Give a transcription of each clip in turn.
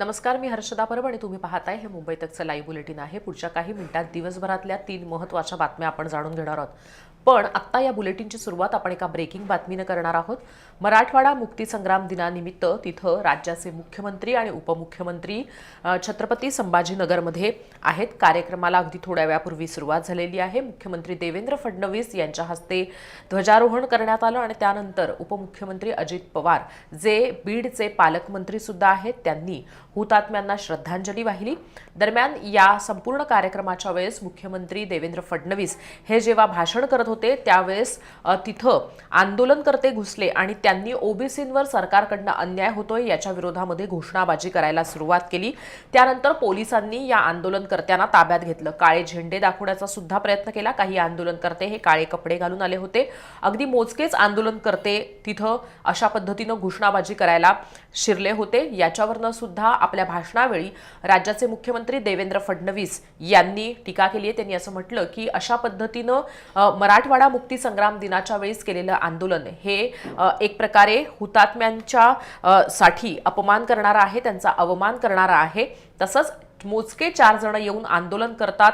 नमस्कार मी हर्षदा परब आणि तुम्ही पाहताय हे मुंबई तकचं लाईव्ह बुलेटिन आहे. पुढच्या काही मिनिटात दिवसभरातल्या तीन महत्त्वाच्या बातम्या आपण जाणून घेणार आहोत. पण आत्ता या बुलेटिनची सुरुवात आपण एका ब्रेकिंग बातमीनं करणार आहोत. मराठवाडा मुक्तीसंग्राम दिनानिमित्त तिथं राज्याचे मुख्यमंत्री आणि उपमुख्यमंत्री छत्रपती संभाजीनगरमध्ये आहेत. कार्यक्रमाला अगदी थोड्या वेळापूर्वी सुरुवात झालेली आहे. मुख्यमंत्री देवेंद्र फडणवीस यांच्या हस्ते ध्वजारोहण करण्यात आलं आणि त्यानंतर उपमुख्यमंत्री अजित पवार जे बीडचे पालकमंत्री सुद्धा आहेत त्यांनी हुतात्म्यांना श्रद्धांजली वाहिली. दरम्यान या संपूर्ण कार्यक्रमाच्या वेळेस मुख्यमंत्री देवेंद्र फडणवीस हे जेव्हा भाषण करत होते त्यावेळेस तिथं आंदोलनकर्ते घुसले आणि त्यांनी ओबीसींवर सरकारकडनं अन्याय होतोय याच्या विरोधामध्ये घोषणाबाजी करायला सुरुवात केली. त्यानंतर पोलिसांनी या आंदोलनकर्त्यांना ताब्यात घेतलं. काळे झेंडे दाखवण्याचा सुद्धा प्रयत्न केला. काही आंदोलनकर्ते हे काळे कपडे घालून आले होते. अगदी मोजकेच आंदोलनकर्ते तिथं अशा पद्धतीनं घोषणाबाजी करायला शिरले होते. याच्यावरनं सुद्धा आपल्या भाषणावेळी राज्याचे मुख्यमंत्री देवेंद्र फडणवीस यांनी टीका केली आहे. त्यांनी असं म्हटलं की अशा पद्धतीनं मराठवाडा मुक्ती संग्राम दिनाच्या वेळेस केलेलं आंदोलन हे एक प्रकारे हुतात्म्यांच्या साठी अपमान करणारं आहे त्यांचा अवमान करणारा आहे. तसंच मोजके चार जण येऊन आंदोलन करतात.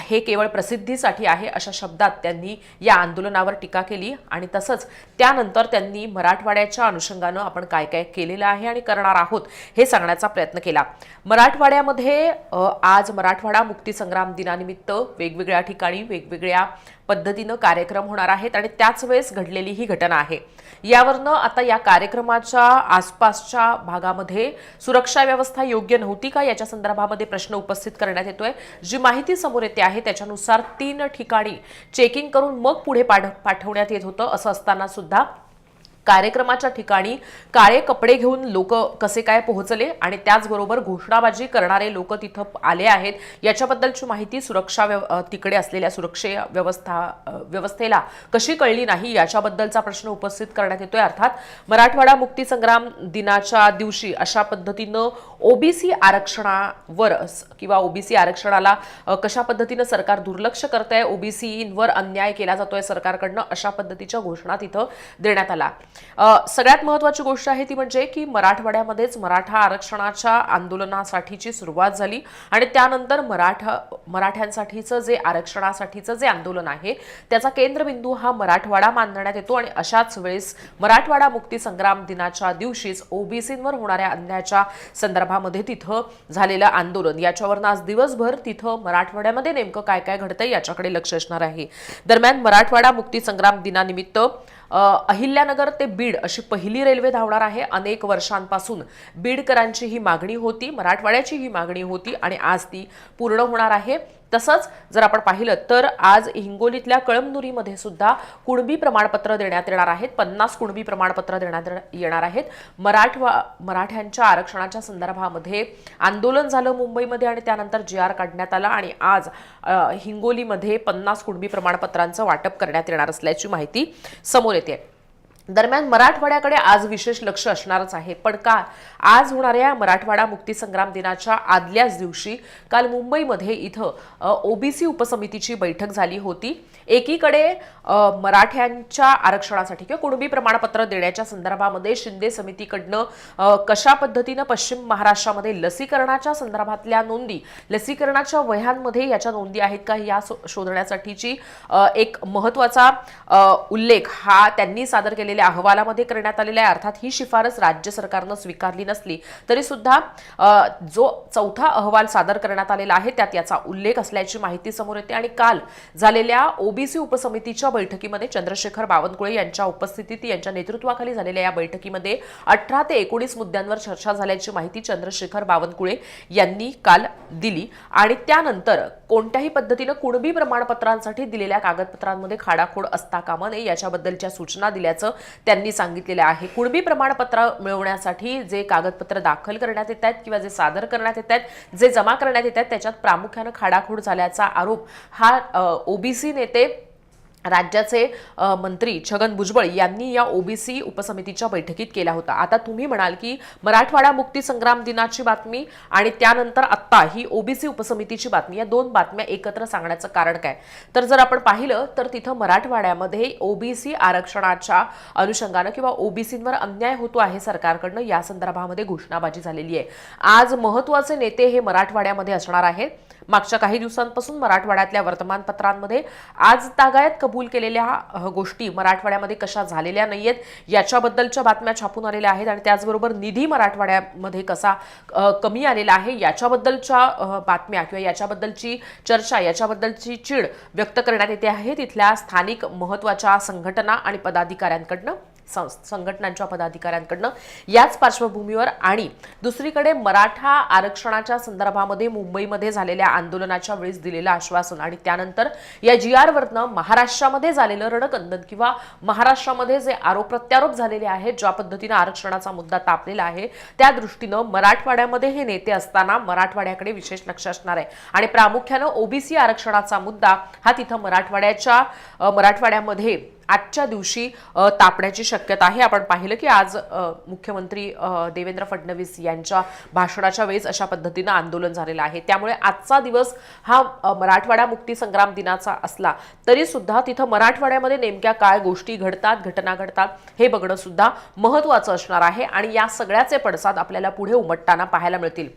हे केवळ प्रसिद्धीसाठी आहे अशा शब्दात त्यांनी या आंदोलनावर टीका केली आणि तसंच त्यानंतर त्यांनी मराठवाड्याच्या अनुषंगानं आपण काय काय केलेलं आहे आणि करणार आहोत हे सांगण्याचा प्रयत्न केला. मराठवाड्यामध्ये आज मराठवाडा मुक्तीसंग्राम दिनानिमित्त वेगवेगळ्या ठिकाणी वेगवेगळ्या पद्धतीनं कार्यक्रम होणार आहेत आणि त्याच वेळेस घडलेली ही घटना आहे. यावरनं आता या कार्यक्रमाच्या आसपासच्या भागामध्ये सुरक्षा व्यवस्था योग्य नव्हती का? याच्या संदर्भामध्ये प्रश्न उपस्थित करण्यात येतोय. जी माहिती समोर येते आहे त्याच्यानुसार तीन ठिकाणी चेकिंग करून मग पुढे पाठ पाठवण्यात येत होतं असं असताना सुद्धा कार्यक्रमाच्या ठिकाणी काळे कपडे घेऊन लोक कसे काय पोहोचले आणि त्याचबरोबर घोषणाबाजी करणारे लोक तिथं आले आहेत. याच्याबद्दलची माहिती सुरक्षा व्यव तिकडे असलेल्या सुरक्षे व्यवस्था व्यवस्थेला कशी कळली नाही याच्याबद्दलचा प्रश्न उपस्थित करण्यात येतोय. अर्थात मराठवाडा मुक्तीसंग्राम दिनाच्या दिवशी अशा पद्धतीनं ओबीसी आरक्षणावर किंवा ओबीसी आरक्षणाला कशा पद्धतीनं सरकार दुर्लक्ष करत आहे ओबीसीवर अन्याय केला जातोय सरकारकडनं अशा पद्धतीच्या घोषणा तिथं देण्यात आला. सगळ्यात महत्वाची गोष्ट आहे ती म्हणजे की मराठवाड्यामध्येच मराठा आरक्षणाच्या आंदोलनासाठीची सुरुवात झाली आणि त्यानंतर मराठा मराठ्यांसाठीचं जे आरक्षणासाठीचं जे आंदोलन आहे त्याचा केंद्रबिंदू हा मराठवाडा मानण्यात येतो आणि अशाच वेळेस मराठवाडा मुक्ती संग्राम दिनाच्या दिवशीच ओबीसींवर होणाऱ्या अन्यायाच्या संदर्भामध्ये तिथं झालेलं आंदोलन. याच्यावरनं आज दिवसभर तिथं मराठवाड्यामध्ये नेमकं काय काय घडतंय याच्याकडे लक्ष असणार आहे. दरम्यान मराठवाडा मुक्तीसंग्राम दिनानिमित्त अहिल्यानगर ते बीड अशी पहिली रेल्वे धावणार आहे. अनेक वर्षांपासून बीडकरांची ही मागणी होती मराठवाड्याची ही मागणी होती आणि आज ती पूर्ण होणार आहे. तसंच जर आपण पाहिलं तर आज हिंगोलीतल्या कळमनुरीमध्ये सुद्धा कुणबी प्रमाणपत्र देण्यात येणार आहेत. पन्नास कुणबी प्रमाणपत्र देण्यात येणार आहेत. मराठवा मराठ्यांच्या आरक्षणाच्या संदर्भामध्ये आंदोलन झालं मुंबईमध्ये आणि त्यानंतर जी आर काढण्यात आला आणि आज हिंगोलीमध्ये पन्नास कुणबी प्रमाणपत्रांचं वाटप करण्यात येणार असल्याची माहिती समोर येते दरम्यान मराठवाड्याकडे आज विशेष लक्ष असणारच आहे. पण का आज होणाऱ्या मराठवाडा मुक्तीसंग्राम दिनाच्या आदल्याच दिवशी काल मुंबईमध्ये इथं ओबीसी उपसमितीची बैठक झाली होती. एकीकडे मराठ्यांच्या आरक्षणासाठी किंवा कुणबी प्रमाणपत्र देण्याच्या संदर्भामध्ये शिंदे समितीकडनं कशा पद्धतीनं पश्चिम महाराष्ट्रामध्ये लसीकरणाच्या संदर्भातल्या नोंदी लसीकरणाच्या वह्यांमध्ये याच्या नोंदी आहेत का या शो- शोधण्यासाठीची एक महत्त्वाचा उल्लेख हा त्यांनी सादर केलेल्या अहवालामध्ये करण्यात आलेला आहे. अर्थात ही शिफारस राज्य सरकारनं स्वीकारली नसली तरी सुद्धा जो चौथा अहवाल सादर करण्यात आलेला आहे त्यात याचा उल्लेख असल्याची माहिती समोर येते. आणि काल झालेल्या ओबीसी उपसमितीच्या बैठकीमध्ये चंद्रशेखर बावनकुळे यांच्या उपस्थितीत यांच्या नेतृत्वाखाली झालेल्या या बैठकीमध्ये अठरा ते एकोणीस मुद्द्यांवर चर्चा झाल्याची माहिती चंद्रशेखर बावनकुळे यांनी काल दिली. आणि त्यानंतर कोणत्याही पद्धतीनं कुणबी प्रमाणपत्रांसाठी दिलेल्या कागदपत्रांमध्ये खाडाखोड असता कामा नये याच्याबद्दलच्या सूचना दिल्याचं त्यांनी सांगितलेलं आहे. कुणबी प्रमाणपत्र मिळवण्यासाठी जे कागदपत्र दाखल करण्यात येत आहेत किंवा जे सादर करण्यात येत आहेत जे जमा करण्यात येत आहेत त्याच्यात प्रामुख्यानं खाडाखोड झाल्याचा आरोप हा ओबीसी नेते राज्याचे मंत्री छगन भुजबळ यांनी या ओबीसी उपसमितीच्या बैठकीत केला होता. आता तुम्ही म्हणाल की मराठवाडा मुक्ती संग्राम दिनाची बातमी आणि त्यानंतर आत्ता ही ओबीसी उपसमितीची बातमी या दोन बातम्या एकत्र सांगण्याचं कारण काय? तर जर आपण पाहिलं तर तिथं मराठवाड्यामध्ये ओबीसी आरक्षणाच्या अनुषंगानं किंवा ओबीसींवर अन्याय होतो आहे सरकारकडनं या संदर्भामध्ये घोषणाबाजी झालेली आहे. आज महत्त्वाचे नेते हे मराठवाड्यामध्ये असणार आहेत. मागच्या काही दिवसांपासून मराठवाड्यातल्या वर्तमानपत्रांमध्ये आज तागायत कबूल केलेल्या गोष्टी मराठवाड्यामध्ये कशा झालेल्या नाहीयेत याच्याबद्दलच्या बातम्या छापून आलेल्या आहेत आणि त्याचबरोबर निधी मराठवाड्यामध्ये कसा कमी आलेला आहे याच्याबद्दलच्या बातम्या किंवा याच्याबद्दलची चर्चा याच्याबद्दलची चीड व्यक्त करण्यात येते आहे. तिथल्या स्थानिक महत्त्वाच्या संघटना आणि पदाधिकाऱ्यांकडनं संघटनांच्या पदाधिकाऱ्यांकडनं याच पार्श्वभूमीवर आणि दुसरीकडे मराठा आरक्षणाच्या संदर्भामध्ये मुंबईमध्ये झालेल्या आंदोलनाच्या वेळेस दिलेलं आश्वासन आणि त्यानंतर या जी आरवरनं महाराष्ट्रामध्ये झालेलं रणकंदन किंवा महाराष्ट्रामध्ये जे आरोप प्रत्यारोप झालेले आहेत ज्या पद्धतीनं आरक्षणाचा मुद्दा तापलेला आहे त्या दृष्टीनं मराठवाड्यामध्ये हे नेते असताना मराठवाड्याकडे विशेष लक्ष असणार आहे. आणि प्रामुख्यानं ओबीसी आरक्षणाचा मुद्दा हा तिथं मराठवाड्याच्या मराठवाड्यामध्ये आजच्या दिवशी तापण्याची शक्यता आहे. आपण पाहिलं की आज मुख्यमंत्री देवेंद्र फडणवीस यांच्या भाषणाच्या वेळेस अशा पद्धतीनं आंदोलन झालेलं आहे. त्यामुळे आजचा दिवस हा मराठवाडा मुक्तीसंग्राम दिनाचा असला तरी सुद्धा तिथं मराठवाड्यामध्ये नेमक्या काय गोष्टी घडतात घटना घडतात हे बघणं सुद्धा महत्वाचं असणार आहे. आणि या सगळ्याचे पडसाद आपल्याला पुढे उमटताना पाहायला मिळतील.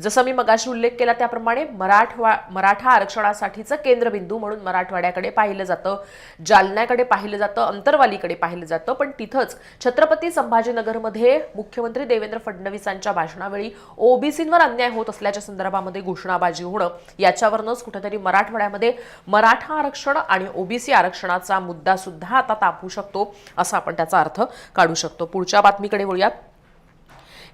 जसं मी मगाशी उल्लेख केला त्याप्रमाणे मराठवा मराठा आरक्षणासाठीचं केंद्रबिंदू म्हणून मराठवाड्याकडे पाहिलं जातं जालन्याकडे पाहिलं जातं अंतरवालीकडे पाहिलं जातं. पण तिथंच छत्रपती संभाजीनगरमध्ये मुख्यमंत्री देवेंद्र फडणवीसांच्या भाषणावेळी ओबीसींवर अन्याय होत असल्याच्या संदर्भामध्ये घोषणाबाजी होणं याच्यावरनंच कुठेतरी मराठवाड्यामध्ये मराठा आरक्षण आणि ओबीसी आरक्षणाचा मुद्दा सुद्धा आता तापू शकतो असा आपण त्याचा अर्थ काढू शकतो. पुढच्या बातमीकडे वळूयात.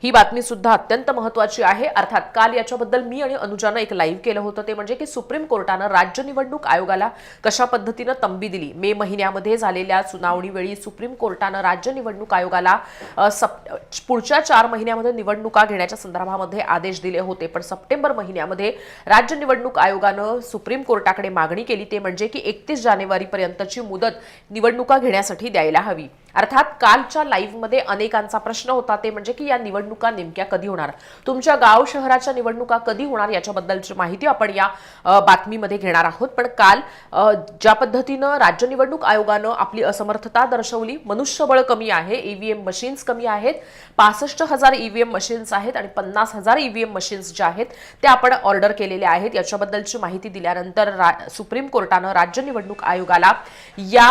ही बातमी सुद्धा अत्यंत महत्वाची आहे. अर्थात काल याच्याबद्दल मी आणि अनुजानं एक लाईव्ह केलं होतं. ते म्हणजे की सुप्रीम कोर्टानं राज्य निवडणूक आयोगाला कशा पद्धतीनं तंबी दिली. मे महिन्यामध्ये झालेल्या सुनावणीवेळी सुप्रीम कोर्टानं राज्य निवडणूक आयोगाला सप पुढच्या चार महिन्यामध्ये निवडणुका घेण्याच्या संदर्भामध्ये आदेश दिले होते. पण सप्टेंबर महिन्यामध्ये राज्य निवडणूक आयोगानं सुप्रीम कोर्टाकडे मागणी केली. ते म्हणजे की एकतीस जानेवारीपर्यंतची मुदत निवडणुका घेण्यासाठी द्यायला हवी. अर्थात कालच्या लाईव्हमध्ये अनेकांचा प्रश्न होता ते म्हणजे की या निवडणुका नेमक्या कधी होणार? तुमच्या गाव शहराच्या निवडणुका कधी होणार याच्याबद्दलची माहिती आपण या बातमीमध्ये घेणार आहोत. पण काल ज्या पद्धतीनं राज्य निवडणूक आयोगानं आपली असमर्थता दर्शवली मनुष्यबळ कमी आहे ईव्हीएम मशीन्स कमी आहेत पासष्ट हजार ईव्हीएम मशीन्स आहेत आणि पन्नास हजार ईव्हीएम मशीन्स ज्या आहेत त्या आपण ऑर्डर केलेल्या आहेत. याच्याबद्दलची माहिती दिल्यानंतर रा- सुप्रीम कोर्टानं राज्य निवडणूक आयोगाला या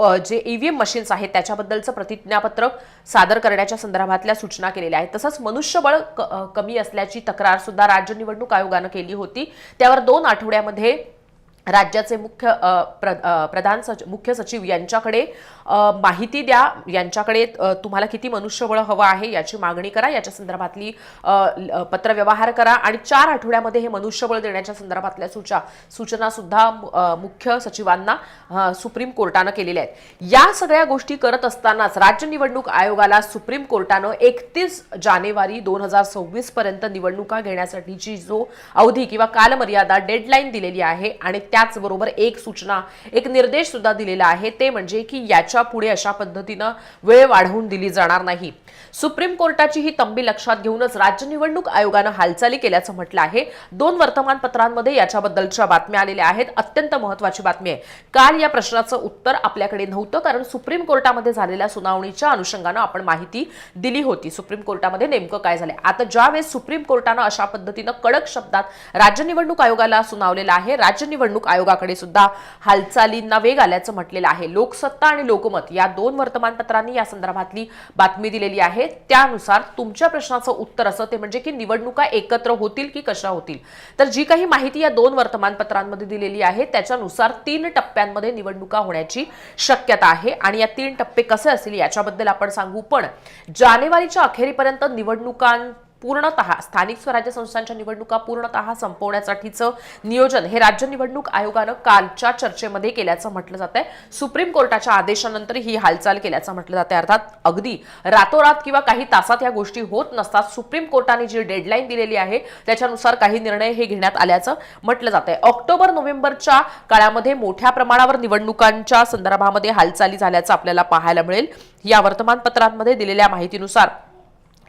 जे ईव्हीएम मशीन्स आहेत त्याच्याबद्दलचं प्रतिज्ञापत्रक सादर करण्याच्या संदर्भातल्या सूचना केलेल्या आहेत. तसंच मनुष्यबळ क- कमी असल्याची तक्रार सुद्धा राज्य निवडणूक आयोगानं केली होती. त्यावर दोन आठवड्यामध्ये राज्याचे मुख्य प्र- प्रधान सच मुख्य सचिव यांच्याकडे माहिती द्या. यांच्याकडे तुम्हाला किती मनुष्यबळ हवं आहे याची मागणी करा. याच्या संदर्भातली पत्रव्यवहार करा. आणि चार आठवड्यामध्ये हे मनुष्यबळ देण्याच्या संदर्भातल्या सूचना सूचना सुद्धा मुख्य सचिवांना सुप्रीम कोर्टानं केलेल्या आहेत. या सगळ्या गोष्टी करत असतानाच राज्य निवडणूक आयोगाला सुप्रीम कोर्टानं एकतीस जानेवारी दोन हजार सव्वीस पर्यंत निवडणुका घेण्यासाठीची जो अवधी किंवा कालमर्यादा डेडलाईन दिलेली आहे आणि त्याचबरोबर एक सूचना एक निर्देश सुद्धा दिलेला आहे. ते म्हणजे की याच्यापुढे अशा पद्धतीनं वेळ वाढवून दिली जाणार नाही. सुप्रीम कोर्टाची ही तंबी लक्षात घेऊनच राज्य निवडणूक आयोगानं हालचाली केल्याचं म्हटलं आहे. दोन वर्तमानपत्रांमध्ये याच्याबद्दलच्या बातम्या आलेल्या आहेत. अत्यंत महत्वाची बातमी आहे. काल या प्रश्नाचं उत्तर आपल्याकडे नव्हतं कारण सुप्रीम कोर्टामध्ये झालेल्या सुनावणीच्या अनुषंगानं आपण माहिती दिली होती. सुप्रीम कोर्टामध्ये नेमकं काय झालं आता ज्यावेळेस सुप्रीम कोर्टानं अशा पद्धतीनं कडक शब्दात राज्य निवडणूक आयोगाला सुनावलेलं आहे राज्य निवडणूक आयोगाकडे सुद्धा हालचालींना वेग आल्याचं म्हटलेलं आहे. लोकसत्ता आणि लोकमत या दोन वर्तमानपत्रांनी या संदर्भातली बातमी दिलेली आहे. त्यानुसार तुमच्या प्रश्नाचं उत्तर असं ते म्हणजे की निवडणुका एकत्र होतील की कशा होतील? तर जी काही माहिती या दोन वर्तमानपत्रांमध्ये दिलेली आहे त्याच्यानुसार तीन टप्प्यांमध्ये निवडणुका होण्याची शक्यता आहे. आणि या तीन टप्पे कसे असतील याच्याबद्दल आपण सांगू. पण जानेवारीच्या अखेरीपर्यंत निवडणुकां पूर्णतः स्थानिक स्वराज्य संस्थांच्या निवडणुका पूर्णतः संपवण्यासाठीचं नियोजन हे राज्य निवडणूक आयोगानं कालच्या चर्चेमध्ये केल्याचं म्हटलं जात आहे सुप्रीम कोर्टाच्या आदेशानंतर ही हालचाल केल्याचं म्हटलं जाते अर्थात अगदी रातोरात किंवा काही तासात या गोष्टी होत नसतात. सुप्रीम कोर्टाने जी डेडलाईन दिलेली आहे त्याच्यानुसार काही निर्णय हे घेण्यात आल्याचं म्हटलं जात आहे ऑक्टोबर नोव्हेंबरच्या काळामध्ये मोठ्या प्रमाणावर निवडणुकांच्या संदर्भामध्ये हालचाली झाल्याचं आपल्याला पाहायला मिळेल. या वर्तमानपत्रांमध्ये दिलेल्या माहितीनुसार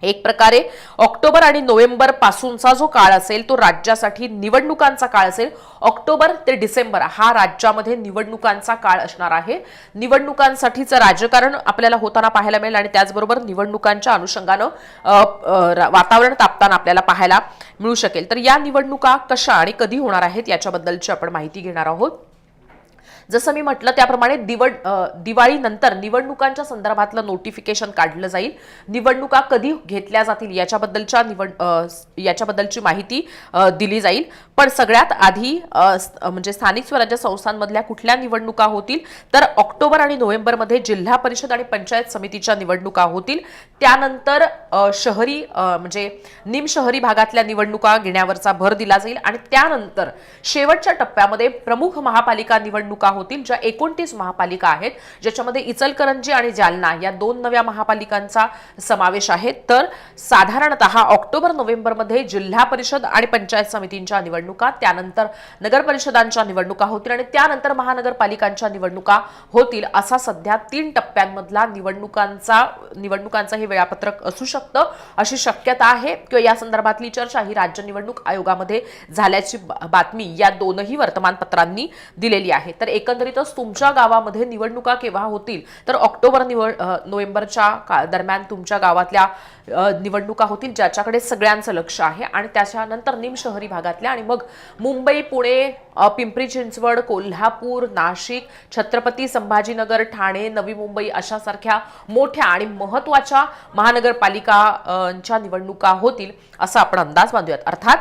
एक प्रकारे ऑक्टोबर आणि नोव्हेंबर पासूनचा जो काळ असेल तो राज्यासाठी निवडणुकांचा काळ असेल. ऑक्टोबर ते डिसेंबर हा राज्यामध्ये निवडणुकांचा काळ असणार आहे. निवडणुकांसाठीचं राजकारण आपल्याला होताना पाहायला मिळेल आणि त्याचबरोबर निवडणुकांच्या अनुषंगानं वातावरण तापताना आपल्याला पाहायला मिळू शकेल. तर या निवडणुका कशा आणि कधी होणार आहेत याच्याबद्दलची आपण माहिती घेणार आहोत. जसं मी म्हटलं त्याप्रमाणे दिवड दिवाळीनंतर निवडणुकांच्या संदर्भातलं नोटिफिकेशन काढलं जाईल. निवडणुका कधी घेतल्या जातील याच्याबद्दलच्या निवड याच्याबद्दलची माहिती दिली जाईल. पण सगळ्यात आधी म्हणजे स्थानिक स्वराज्य संस्थांमधल्या कुठल्या निवडणुका होतील तर ऑक्टोबर आणि नोव्हेंबरमध्ये जिल्हा परिषद आणि पंचायत समितीच्या निवडणुका होतील. त्यानंतर शहरी म्हणजे निमशहरी भागातल्या निवडणुका घेण्यावरचा भर दिला जाईल. आणि त्यानंतर शेवटच्या टप्प्यामध्ये प्रमुख महापालिका निवडणूक होतील ज्या एकोणतीस महापालिका आहेत ज्याच्यामध्ये इचलकरंजी आणि जालना या दोन नव्या महापालिकांचा समावेश आहे. तर साधारणतः ऑक्टोबर नोव्हेंबरमध्ये जिल्हा परिषद आणि पंचायत समितींच्या निवडणुका त्यानंतर नगर परिषदांच्या निवडणुका होतील आणि त्यानंतर महानगरपालिकांच्या निवडणुका होतील असा सध्या तीन टप्प्यांमधला निवडणुकांचा निवडणुकांचं हे वेळापत्रक असू शकतं अशी शक्यता आहे. किंवा या संदर्भातली चर्चा ही राज्य निवडणूक आयोगामध्ये झाल्याची बातमी या दोनही वर्तमानपत्रांनी दिलेली आहे. तर एकंदरीतच तुमच्या गावामध्ये निवडणुका केव्हा होतील? तर ऑक्टोबर निवड नोव्हेंबरच्या दरम्यान तुमच्या गावातल्या निवडणुका होतील ज्याच्याकडे सगळ्यांचं लक्ष आहे आणि त्याच्यानंतर निमशहरी भागातल्या आणि मग मुंबई पुणे पिंपरी चिंचवड कोल्हापूर नाशिक छत्रपती संभाजीनगर ठाणे नवी मुंबई अशासारख्या मोठ्या आणि महत्त्वाच्या महानगरपालिकांच्या निवडणुका होतील असा आपण अंदाज बांधूयात. अर्थात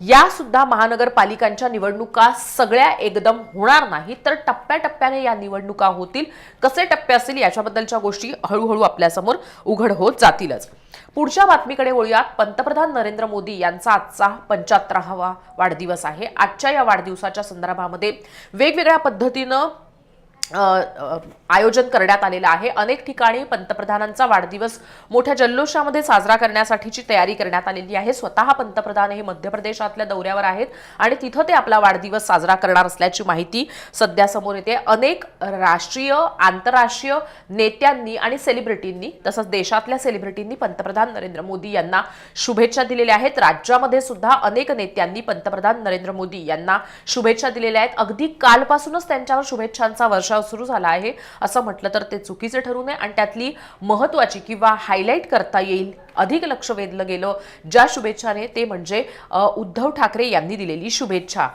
या सुद्धा महानगरपालिकांच्या निवडणुका सगळ्या एकदम होणार नाही तर टप्प्याटप्प्याने या निवडणुका होतील. कसे टप्पे असतील याच्याबद्दलच्या गोष्टी हळूहळू आपल्यासमोर उघड होत जातीलच. पुढच्या बातमीकडे वळूयात. पंतप्रधान नरेंद्र मोदी यांचा आजचा पंच्याहत्तरावा वाढदिवस आहे. आजच्या या वाढदिवसाच्या संदर्भामध्ये वेगवेगळ्या पद्धतीनं आयोजन करण्यात आलेलं आहे. अनेक ठिकाणी पंतप्रधानांचा वाढदिवस मोठ्या जल्लोषामध्ये साजरा करण्यासाठीची तयारी करण्यात आलेली आहे. स्वतः पंतप्रधान हे मध्य प्रदेशातल्या दौऱ्यावर आहेत आणि तिथं ते आपला वाढदिवस साजरा करणार असल्याची माहिती सध्या समोर येते. अनेक राष्ट्रीय आंतरराष्ट्रीय नेत्यांनी आणि सेलिब्रिटींनी तसंच देशातल्या सेलिब्रिटींनी पंतप्रधान नरेंद्र मोदी यांना शुभेच्छा दिलेल्या आहेत. राज्यामध्ये सुद्धा अनेक नेत्यांनी पंतप्रधान नरेंद्र मोदी यांना शुभेच्छा दिलेल्या आहेत. अगदी कालपासूनच त्यांच्यावर शुभेच्छांचा वर्ष वर्षाव सुरू झाला आहे. असं म्हटलं तर ते चुकीचे ठरू नये आणि त्यातली महत्वाची किंवा हायलाईट करता येईल अधिक लक्ष वेधलं गेलं. ज्या शुभेच्छाने ते म्हणजे उद्धव ठाकरे यांनी दिलेली शुभेच्छा.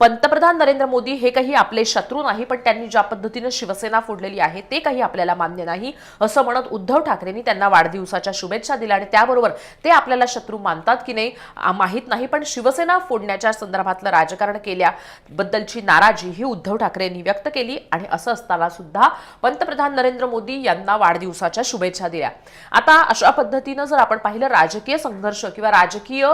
पंतप्रधान नरेंद्र मोदी हे काही आपले शत्रू नाही पण त्यांनी ज्या पद्धतीनं शिवसेना फोडलेली आहे ते काही आपल्याला मान्य नाही असं म्हणत उद्धव ठाकरेंनी त्यांना वाढदिवसाच्या शुभेच्छा दिल्या आणि त्याबरोबर ते आपल्याला शत्रू मानतात की नाही माहीत नाही पण शिवसेना फोडण्याच्या संदर्भातलं राजकारण केल्याबद्दलची नाराजी ही उद्धव ठाकरेंनी व्यक्त केली आणि असं असताना सुद्धा पंतप्रधान नरेंद्र मोदी यांना वाढदिवसाच्या शुभेच्छा दिल्या. आता अशा पद्धती पद्धतीनं जर आपण पाहिलं राजकीय संघर्ष किंवा राजकीय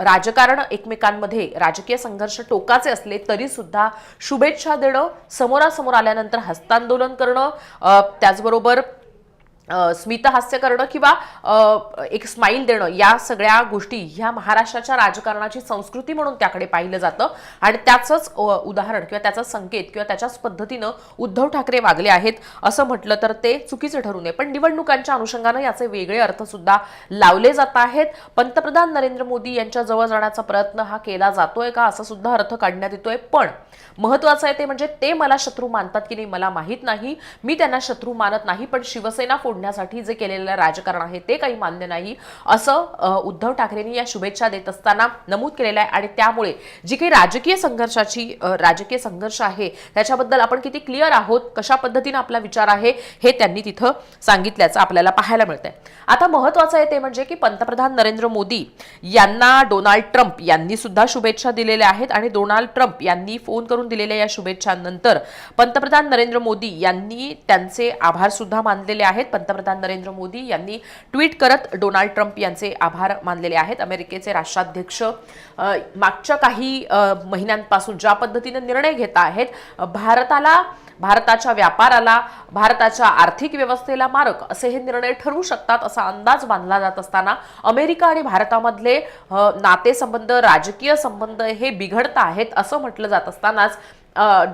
राजकारण एकमेकांमध्ये राजकीय संघर्ष टोकाचे असले तरी सुद्धा शुभेच्छा देणं समोरासमोर आल्यानंतर हस्तांदोलन करणं त्याचबरोबर स्मितहास्य करणं किंवा एक स्माईल देणं या सगळ्या गोष्टी ह्या महाराष्ट्राच्या राजकारणाची संस्कृती म्हणून त्याकडे पाहिलं जातं. आणि त्याचंच उदाहरण किंवा त्याचा संकेत किंवा त्याच्याच पद्धतीनं उद्धव ठाकरे वागले आहेत असं म्हटलं तर ते चुकीचं ठरू नये. पण निवडणुकांच्या अनुषंगानं याचे वेगळे अर्थसुद्धा लावले जात आहेत. पंतप्रधान नरेंद्र मोदी यांच्या जवळ जाण्याचा प्रयत्न हा केला जातोय का असा सुद्धा अर्थ काढण्यात येतोय. पण महत्वाचं आहे ते म्हणजे ते मला शत्रू मानतात की नाही मला माहीत नाही. मी त्यांना शत्रू मानत नाही पण शिवसेना फोडण्यासाठी जे केलेलं राजकारण आहे ते काही मान्य नाही असं उद्धव ठाकरेंनी या शुभेच्छा देत असताना नमूद केलेलं आहे. आणि त्यामुळे जी काही राजकीय संघर्षाची राजकीय संघर्ष आहे त्याच्याबद्दल आपण किती क्लिअर आहोत कशा पद्धतीनं आपला विचार आहे हे त्यांनी तिथं सांगितल्याचं आपल्याला पाहायला मिळतंय. आता महत्वाचं आहे ते म्हणजे की पंतप्रधान नरेंद्र मोदी यांना डोनाल्ड ट्रम्प यांनी सुद्धा शुभेच्छा दिलेल्या आहेत आणि डोनाल्ड ट्रम्प यांनी फोन करून दिलेल्या या शुभेच्छांनंतर पंतप्रधान नरेंद्र मोदी यांनी त्यांचे आभार सुद्धा मानलेले आहेत. पंतप्रधान नरेंद्र मोदी यांनी ट्विट करत डोनाल्ड ट्रम्प यांचे आभार मानलेले आहेत. अमेरिकेचे राष्ट्राध्यक्ष मागच्या काही महिन्यांपासून ज्या पद्धतीने निर्णय घेत आहेत भारताला भारताच्या व्यापाराला भारताच्या आर्थिक व्यवस्थेला मारक असे हे निर्णय ठरू शकतात असा अंदाज बांधला जात असताना अमेरिका आणि भारतामधले नातेसंबंध राजकीय संबंध हे बिघडत आहेत असं म्हटलं जात असतानाच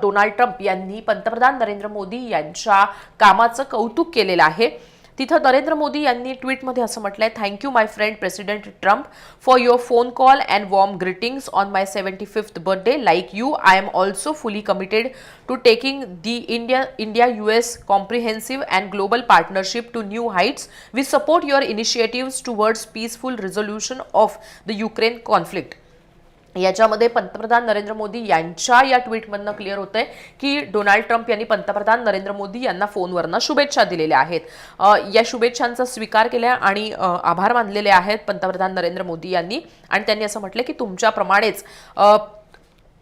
डोनाल्ड ट्रम्प यांनी पंतप्रधान नरेंद्र मोदी यांच्या कामाचं कौतुक केलेलं आहे. तिथं नरेंद्र मोदी यांनी ट्विटमध्ये असं म्हटलंय thank you my friend president Trump for your phone call and warm greetings on my seventy fifth birthday like you I am also fully committed to taking the India India U S comprehensive and global partnership to new heights we support your initiative towards peaceful resolution of the Ukraine conflict याच्यामध्ये पंतप्रधान नरेंद्र मोदी यांच्या या ट्विटमधनं clear होतंय की Donald Trump यांनी पंतप्रधान नरेंद्र मोदी यांना फोनवरनं शुभेच्छा दिलेल्या आहेत. या शुभेच्छांचा स्वीकार केल्या आणि आभार मानलेले आहेत पंतप्रधान नरेंद्र मोदी यांनी. आणि त्यांनी असं म्हटलं की तुमच्याप्रमाणेच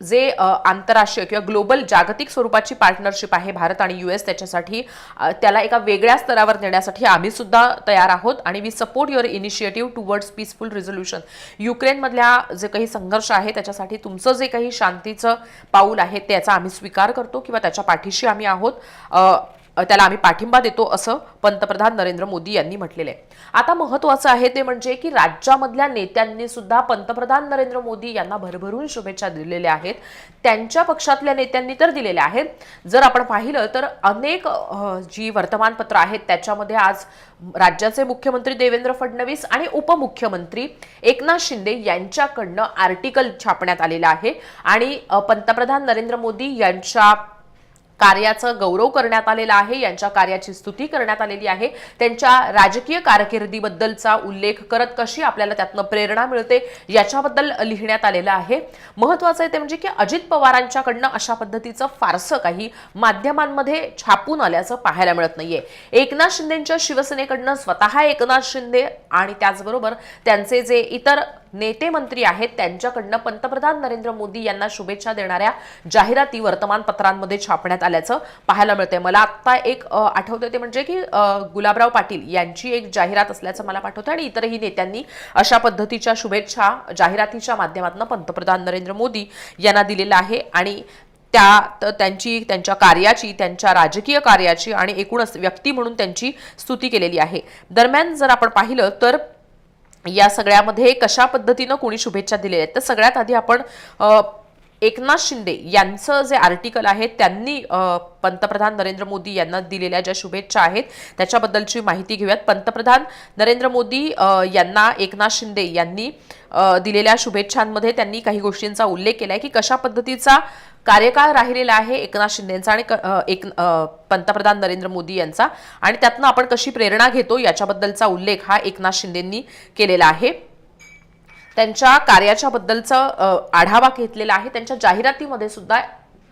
जे आंतरराष्ट्रीय किंवा ग्लोबल जागतिक स्वरूपाची पार्टनरशिप आहे भारत आणि यू एस त्याच्यासाठी त्याला एका वेगळ्या स्तरावर नेण्यासाठी आम्ही सुद्धा तयार आहोत आणि we support your initiative towards peaceful resolution युक्रेनमधल्या जे काही संघर्ष आहे त्याच्यासाठी तुमचं जे काही शांतीचं पाऊल आहे त्याचा आम्ही स्वीकार करतो किंवा त्याच्या पाठीशी आम्ही आहोत. त्याला आम्ही पाठिंबा देतो असं पंतप्रधान नरेंद्र मोदी यांनी म्हटलेलं आहे. आता महत्वाचं आहे ते म्हणजे की राज्यामधल्या नेत्यांनी सुद्धा पंतप्रधान नरेंद्र मोदी यांना भरभरून शुभेच्छा दिलेल्या आहेत. त्यांच्या पक्षातल्या नेत्यांनी तर दिलेल्या आहेत. जर आपण पाहिलं तर अनेक जी वर्तमानपत्र आहेत त्याच्यामध्ये आज राज्याचे मुख्यमंत्री देवेंद्र फडणवीस आणि उपमुख्यमंत्री एकनाथ शिंदे यांच्याकडनं आर्टिकल छापण्यात आलेलं आहे. आणि पंतप्रधान नरेंद्र मोदी यांच्या कार्याचं गौरव करण्यात आलेला आहे यांच्या कार्याची स्तुती करण्यात आलेली आहे. त्यांच्या राजकीय कारकिर्दीबद्दलचा उल्लेख करत कशी आपल्याला त्यातनं प्रेरणा मिळते याच्याबद्दल लिहिण्यात आलेलं आहे. महत्वाचं आहे ते म्हणजे की अजित पवारांच्याकडनं अशा पद्धतीचं फारसं काही माध्यमांमध्ये छापून आल्याचं पाहायला मिळत नाहीये. एकनाथ शिंदेच्या शिवसेनेकडनं स्वतः एकनाथ शिंदे आणि त्याचबरोबर त्यांचे जे इतर नेते मंत्री आहेत. त्यांच्याकडनं पंतप्रधान नरेंद्र मोदी यांना शुभेच्छा देणाऱ्या जाहिराती वर्तमानपत्रांमध्ये छापण्यात आल्याचं पाहायला मिळतंय. मला आत्ता एक आठवतं ते म्हणजे की गुलाबराव पाटील यांची एक जाहिरात असल्याचं मला पाठवतं आणि इतरही नेत्यांनी अशा पद्धतीच्या शुभेच्छा जाहिरातीच्या माध्यमातून पंतप्रधान नरेंद्र मोदी यांना दिलेला आहे आणि त्या त्यांची त्यांच्या कार्याची त्यांच्या राजकीय कार्याची आणि एकूणच व्यक्ती म्हणून त्यांची स्तुती केलेली आहे. दरम्यान जर आपण पाहिलं तर या सगळ्यामध्ये कशा पद्धतीनं कोणी शुभेच्छा दिलेल्या आहेत? तर सगळ्यात आधी आपण एकनाथ शिंदे यांचं जे आर्टिकल आहे त्यांनी पंतप्रधान नरेंद्र मोदी यांना दिलेल्या ज्या शुभेच्छा आहेत त्याच्याबद्दलची माहिती घेऊयात. पंतप्रधान नरेंद्र मोदी यांना एकनाथ शिंदे यांनी दिलेल्या शुभेच्छांमध्ये त्यांनी काही गोष्टींचा उल्लेख केला आहे की कशा पद्धतीचा कार्यकाळ राहिलेला आहे एकनाथ शिंदेचा आणि क- एक पंतप्रधान नरेंद्र मोदी यांचा. आणि त्यातनं आपण कशी प्रेरणा घेतो याच्याबद्दलचा उल्लेख हा एकनाथ शिंदेंनी केलेला आहे. त्यांच्या कार्याच्या बद्दलचा आढावा घेतलेला आहे. त्यांच्या जाहिरातीमध्ये सुद्धा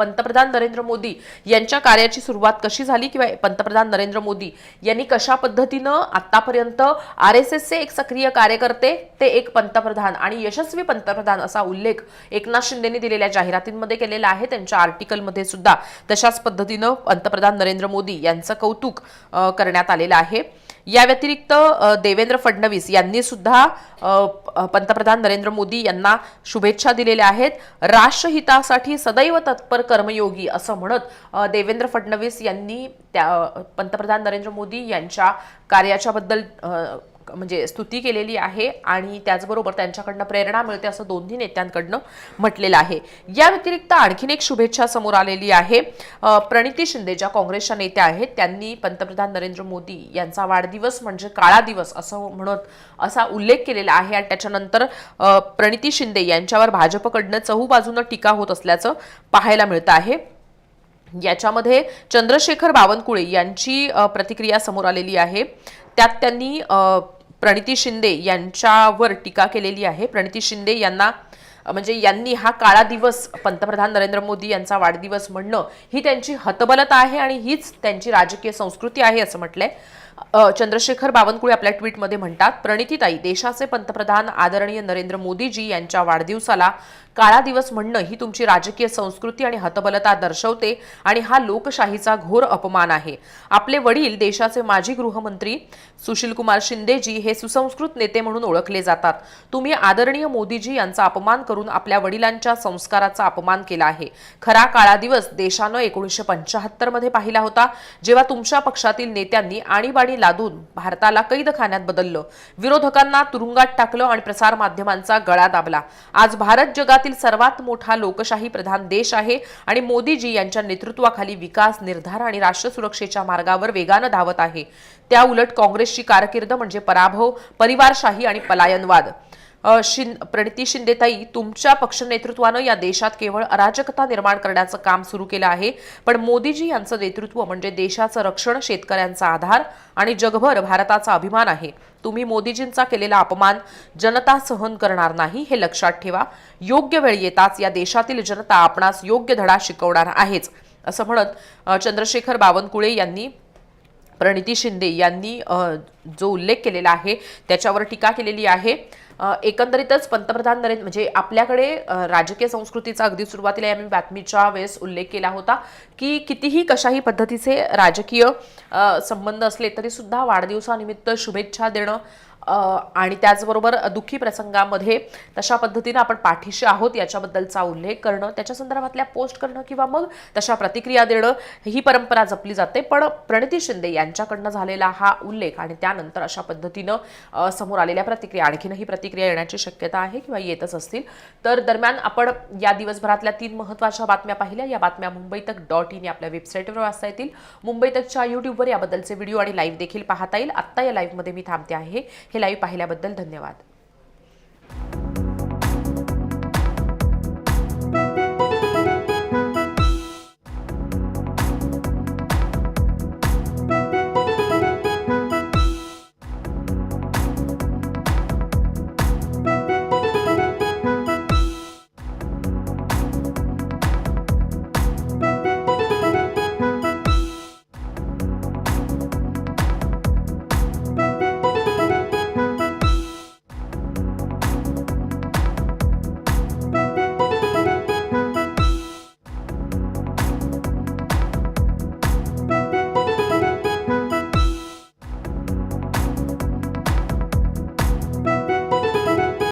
पंतप्रधान नरेंद्र मोदी यांच्या कार्याची सुरुवात कशी झाली किंवा पंतप्रधान नरेंद्र मोदी यांनी कशा पद्धतीनं आतापर्यंत आर एस एसचे एक सक्रिय कार्यकर्ते ते एक पंतप्रधान आणि यशस्वी पंतप्रधान असा उल्लेख एकनाथ शिंदेनी दिलेल्या जाहिरातींमध्ये केलेला आहे. त्यांच्या आर्टिकलमध्ये सुद्धा तशाच पद्धतीनं पंतप्रधान नरेंद्र मोदी यांचं कौतुक करण्यात आलेलं आहे. या व्यतिरिक्त देवेंद्र फडणवीस यांनी सुद्धा पंतप्रधान नरेंद्र मोदी यांना शुभेच्छा दिलेल्या आहेत. राष्ट्रहितासाठी सदैव तत्पर कर्मयोगी असं म्हणत देवेंद्र फडणवीस यांनी त्या पंतप्रधान नरेंद्र मोदी यांच्या कार्याच्याबद्दल म्हणजे स्तुती केलेली आहे आणि त्याचबरोबर त्यांच्याकडनं प्रेरणा मिळते असं दोन्ही नेत्यांकडनं म्हटलेलं आहे. या व्यतिरिक्त आणखीन एक शुभेच्छा समोर आलेली आहे. प्रणिती शिंदे ज्या काँग्रेसच्या नेत्या आहेत त्यांनी पंतप्रधान नरेंद्र मोदी यांचा वाढदिवस म्हणजे काळा दिवस असं म्हणत असा उल्लेख केलेला आहे. आणि त्याच्यानंतर प्रणिती शिंदे यांच्यावर भाजपकडनं चहूबाजूनं टीका होत असल्याचं पाहायला मिळतं आहे. याच्यामध्ये चंद्रशेखर बावनकुळे यांची प्रतिक्रिया समोर आलेली आहे. त्यात त्यांनी प्रणिती शिंदे यांच्यावर टीका केलेली आहे. प्रणिती शिंदे यांना म्हणजे यांनी हा काळा दिवस पंतप्रधान नरेंद्र मोदी यांचा वाढदिवस म्हणणं ही त्यांची हतबलता आहे आणि हीच त्यांची राजकीय संस्कृती आहे असं म्हटलंय. चंद्रशेखर बावनकुळे आपल्या ट्विटमध्ये म्हणतात प्रणितीताई देशाचे पंतप्रधान आदरणीय नरेंद्र मोदीजी यांच्या वाढदिवसाला काळा दिवस म्हणणं ही तुमची राजकीय संस्कृती आणि हतबलता दर्शवते आणि हा लोकशाहीचा घोर अपमान आहे. आपले वडील देशाचे माजी गृहमंत्री सुशीलकुमार शिंदेजी हे सुसंस्कृत नेते म्हणून ओळखले जातात. तुम्ही आदरणीय मोदीजी यांचा अपमान करून आपल्या वडिलांच्या संस्काराचा अपमान केला आहे. खरा काळा दिवस देशानं एकोणीसशे पंच्याहत्तरमध्ये पाहिला होता जेव्हा तुमच्या पक्षातील नेत्यांनी आणीबाणी लादून भारताला कैदखान्यात बदललं. विरोधकांना तुरुंगात टाकलं आणि प्रसारमाध्यमांचा गळा दाबला. आज भारत जगातील सर्वात मोठा लोकशाही प्रधान देश आहे आणि मोदीजी यांच्या नेतृत्वाखाली विकास निर्धार आणि राष्ट्र सुरक्षेच्या मार्गावर वेगानं धावत आहे. त्या उलट काँग्रेसची कारकीर्द म्हणजे पराभव परिवारशाही आणि पलायनवाद. शिं प्रणिती शिंदेताई तुमच्या पक्ष नेतृत्वानं या देशात केवळ अराजकता निर्माण करण्याचं काम सुरू केलं आहे. पण मोदीजी यांचं नेतृत्व म्हणजे देशाचं रक्षण शेतकऱ्यांचा आधार आणि जगभर भारताचा अभिमान आहे. तुम्ही मोदीजींचा केलेला अपमान जनता सहन करणार नाही हे लक्षात ठेवा. योग्य वेळ येताच या देशातील जनता आपणास योग्य धडा शिकवणार आहेच असं म्हणत चंद्रशेखर बावनकुळे यांनी प्रणिती शिंदे यांनी जो उल्लेख केलेला आहे त्याच्यावर टीका केलेली आहे. एकंदरीतच पंतप्रधान नरेंद्र म्हणजे आपल्याकडे राजकीय संस्कृतीचा अगदी सुरुवातीला या मी बातमीच्या वेळेस उल्लेख केला होता की कितीही कशाही पद्धतीचे राजकीय संबंध असले तरी सुद्धा वाढदिवसानिमित्त शुभेच्छा देणं आणि त्याचबरोबर दुःखी प्रसंगामध्ये तशा पद्धतीनं आपण पाठीशी आहोत याच्याबद्दलचा उल्लेख करणं त्याच्या संदर्भातल्या पोस्ट करणं किंवा मग तशा प्रतिक्रिया देणं ही परंपरा जपली जाते. पण प्रणिती शिंदे यांच्याकडनं झालेला हा उल्लेख आणि त्यानंतर अशा पद्धतीनं समोर आलेल्या प्रतिक्रिया आणखीनही प्रतिक्रिया येण्याची शक्यता आहे किंवा येतच असतील. तर दरम्यान आपण या दिवसभरातल्या तीन महत्त्वाच्या बातम्या पाहिल्या. या बातम्या मुंबई तक डॉट इन या आपल्या वेबसाईटवर वाचता येतील. मुंबई तकच्या यूट्यूबवर याबद्दलचे व्हिडिओ आणि लाईव्ह देखील पाहता येईल. आत्ता या लाईव्हमध्ये मी थांबते आहे. हे लाईव्ह पाहिल्याबद्दल धन्यवाद.